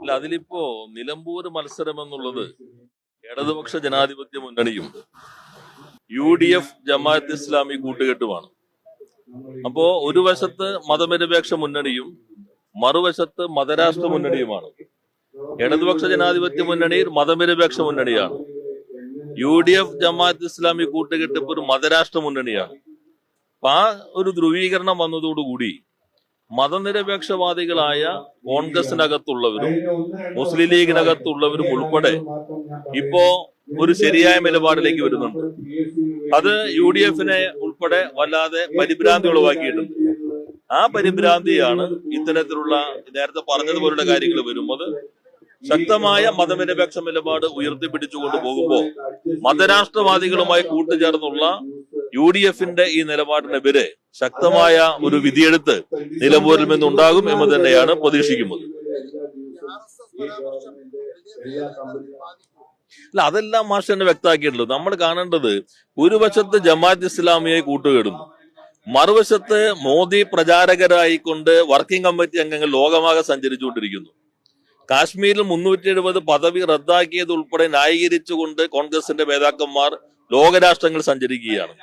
അല്ല അതിലിപ്പോ നിലമ്പൂർ മത്സരം എന്നുള്ളത് ഇടതുപക്ഷ ജനാധിപത്യ മുന്നണിയും U D F Jamaat Islami കൂട്ടുകെട്ടുമാണ്. അപ്പോ ഒരു വശത്ത് മതനിരപേക്ഷ മുന്നണിയും മറുവശത്ത് മതരാഷ്ട്ര മുന്നണിയുമാണ്. ഇടതുപക്ഷ ജനാധിപത്യ മുന്നണി മതനിരപേക്ഷ മുന്നണിയാണ്. U D F Jamaat Islami കൂട്ടുകെട്ട് ഇപ്പൊ ഒരു മതരാഷ്ട്ര മുന്നണിയാണ്. അപ്പൊ ആ ഒരു ധ്രുവീകരണം വന്നതോടുകൂടി മതനിരപേക്ഷവാദികളായ കോൺഗ്രസിനകത്തുള്ളവരും മുസ്ലിം ലീഗിനകത്തുള്ളവരും ഉൾപ്പെടെ ഇപ്പോ ഒരു ശരിയായ നിലപാടിലേക്ക് വരുന്നുണ്ട്. അത് യു ഡി എഫിനെ ഉൾപ്പെടെ വല്ലാതെ പരിഭ്രാന്തി ഉളവാക്കിയിട്ടുണ്ട്. ആ പരിഭ്രാന്തിയാണ് ഇത്തരത്തിലുള്ള നേരത്തെ പറഞ്ഞതുപോലുള്ള കാര്യങ്ങൾ വരുമ്പോൾ ശക്തമായ മതനിരപേക്ഷ നിലപാട് ഉയർത്തിപ്പിടിച്ചുകൊണ്ട് പോകുമ്പോൾ മതരാഷ്ട്രവാദികളുമായി കൂട്ടുചേർന്നുള്ള യു ഡി എഫിന്റെ ഈ നിലപാടിനെതിരെ ശക്തമായ ഒരു വിധിയെടുത്ത് നിലമ്പൂരിൽ നിന്നുണ്ടാകും എന്ന് തന്നെയാണ് പ്രതീക്ഷിക്കുന്നത്. അല്ല അതെല്ലാം മാഷ് തന്നെ വ്യക്തമാക്കിയിട്ടുള്ളൂ നമ്മൾ കാണേണ്ടത് ഒരു വശത്ത് ജമാഅത്ത് ഇസ്ലാമിയെ കൂട്ടുകെടുന്നു. മറുവശത്ത് മോദി പ്രചാരകരായിക്കൊണ്ട് വർക്കിംഗ് കമ്മിറ്റി അംഗങ്ങൾ ലോകമാകെ സഞ്ചരിച്ചുകൊണ്ടിരിക്കുന്നു. കാശ്മീരിൽ മുന്നൂറ്റി എഴുപത് പദവി റദ്ദാക്കിയത് ഉൾപ്പെടെ ന്യായീകരിച്ചുകൊണ്ട് കോൺഗ്രസിന്റെ നേതാക്കന്മാർ ലോകരാഷ്ട്രങ്ങൾ സഞ്ചരിക്കുകയാണ്.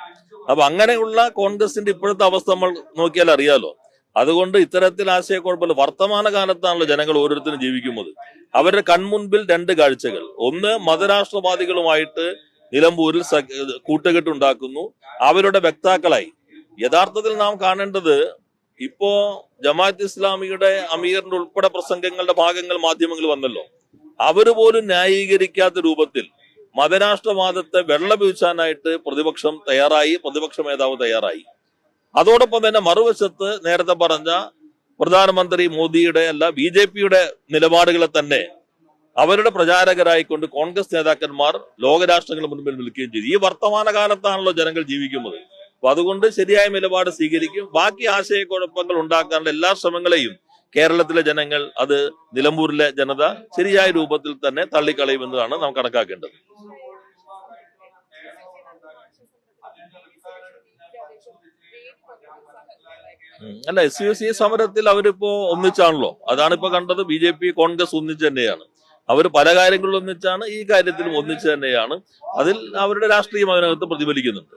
അപ്പൊ അങ്ങനെയുള്ള കോൺഗ്രസിന്റെ ഇപ്പോഴത്തെ അവസ്ഥ നമ്മൾ നോക്കിയാൽ അറിയാലോ. അതുകൊണ്ട് ഇത്തരത്തിൽ ആശയക്കുഴപ്പമില്ല. വർത്തമാന കാലത്താണല്ലോ ജനങ്ങൾ ഓരോരുത്തരും ജീവിക്കുന്നത്. അവരുടെ കൺമുൻപിൽ രണ്ട് കാഴ്ചകൾ. ഒന്ന് മതരാഷ്ട്രവാദികളുമായിട്ട് നിലമ്പൂരിൽ കൂട്ടുകെട്ട് കൂട്ടുകെട്ടുണ്ടാക്കുന്നു. അവരുടെ വക്താക്കളായി യഥാർത്ഥത്തിൽ നാം കാണേണ്ടത് ഇപ്പോ ജമാഅത്ത് ഇസ്ലാമിയുടെ അമീറിന്റെ ഉൾപ്പെടെ പ്രസംഗങ്ങളുടെ ഭാഗങ്ങൾ മാധ്യമങ്ങൾ വന്നല്ലോ. അവർ പോലും ന്യായീകരിക്കാത്ത രൂപത്തിൽ മതരാഷ്ട്രവാദത്തെ വെള്ളമൊഴിച്ചാനായിട്ട് പ്രതിപക്ഷം തയ്യാറായി പ്രതിപക്ഷ നേതാവ് തയ്യാറായി. അതോടൊപ്പം തന്നെ മറുവശത്ത് നേരത്തെ പറഞ്ഞ പ്രധാനമന്ത്രി മോദിയുടെ അല്ല ബി ജെ പിയുടെ നിലപാടുകളെ തന്നെ അവരുടെ പ്രചാരകരായിക്കൊണ്ട് കോൺഗ്രസ് നേതാക്കന്മാർ ലോകരാഷ്ട്രങ്ങളുടെ മുൻപിൽ നിൽക്കുകയും ചെയ്തു. ഈ വർത്തമാന കാലത്താണല്ലോ ജനങ്ങൾ ജീവിക്കുന്നത്. അപ്പൊ അതുകൊണ്ട് ശരിയായ നിലപാട് സ്വീകരിക്കും. ബാക്കി ആശയക്കുഴപ്പങ്ങൾ ഉണ്ടാക്കാനുള്ള എല്ലാ ശ്രമങ്ങളെയും കേരളത്തിലെ ജനങ്ങൾ അത് നിലമ്പൂരിലെ ജനത ശരിയായ രൂപത്തിൽ തന്നെ തള്ളിക്കളയുമെന്നതാണ് നാം കണക്കാക്കേണ്ടത്. അല്ല എസ് യു സി സമരത്തിൽ അവരിപ്പോ ഒന്നിച്ചാണല്ലോ. അതാണ് ഇപ്പൊ കണ്ടത് ബി ജെ പി കോൺഗ്രസ് ഒന്നിച്ച് തന്നെയാണ്. അവർ പല കാര്യങ്ങളിലും ഒന്നിച്ചാണ് ഈ കാര്യത്തിലും ഒന്നിച്ച് തന്നെയാണ്. അതിൽ അവരുടെ രാഷ്ട്രീയം അതിനകത്ത് പ്രതിഫലിക്കുന്നുണ്ട്.